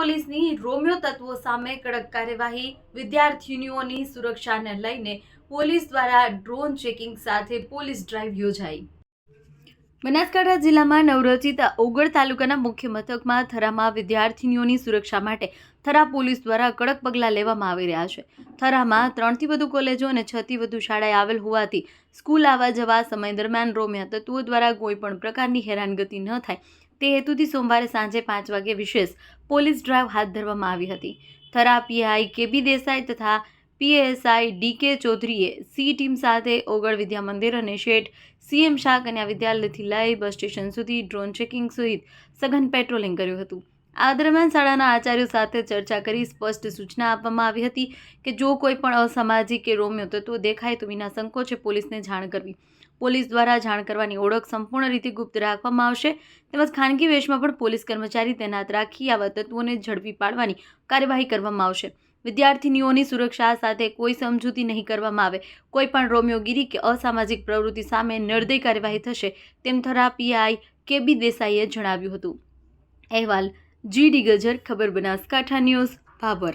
પોલીસની રોમિયો તત્વો સામે કડક કાર્યવાહી, વિદ્યાર્થીનીઓની સુરક્ષાને લઈને પોલીસ દ્વારા ડ્રોન ચેકિંગ સાથે પોલીસ ડ્રાઈવ યોજાઈ. બનાસકાંઠા જિલ્લામાં નવરચિત ઓગળ તાલુકાના મુખ્ય મથકમાં થરામાં વિદ્યાર્થીનીઓની સુરક્ષા માટે થરા પોલીસ દ્વારા કડક પગલાં લેવામાં આવી રહ્યા છે. થરામાં ત્રણથી વધુ કોલેજો અને છથી વધુ શાળાએ આવેલ હોવાથી સ્કૂલ આવવા જવા સમય દરમિયાન રોમ્યા તત્વો દ્વારા કોઈપણ પ્રકારની હેરાનગતિ ન થાય. તે હેતુથી સોમવારે સાંજે પાંચ વાગે વિશેષ પોલીસ ડ્રાઈવ હાથ ધરવામાં આવી હતી. થરા પીઆઈ કેબી દેસાઈ તથા પીએસઆઈ ડીકે ચૌધરીએ સી ટીમ સાથે ઓગળ વિદ્યા મંદિર અને શેઠ સીએમ શાહ કન્યા વિદ્યાલયથી લઈ બસ સ્ટેશન સુધી ડ્રોન ચેકિંગ સહિત સઘન પેટ્રોલિંગ કર્યું હતું. આ દરમિયાન શાળાના આચાર્યો સાથે ચર્ચા કરી સ્પષ્ટ સૂચના આપવામાં આવી હતી કે જો કોઈ પણ અસામાજિક કે રોમ્યો તત્વો દેખાય તો વિના સંકોચે પોલીસને જાણ કરવી. પોલીસ દ્વારા જાણ કરવાની ઓળખ સંપૂર્ણ રીતે ગુપ્ત રાખવામાં આવશે તેમજ ખાનગી વેશમાં પણ પોલીસ કર્મચારી તૈનાત રાખી આવા તત્વોને ઝડપી પાડવાની કાર્યવાહી કરવામાં આવશે. વિદ્યાર્થીનીઓની સુરક્ષા સાથે કોઈ સમજૂતી નહીં કરવામાં આવે. કોઈ પણ રોમિયોગીરી કે અસામાજિક પ્રવૃત્તિ સામે નિર્દય કાર્યવાહી થશે, તેમ થરા પીઆઈ કે બી દેસાઈએ જણાવ્યું હતું. અહેવાલ, જી ડી ગજર, ખબર બનાસકાંઠા ન્યૂઝ, ભાભર.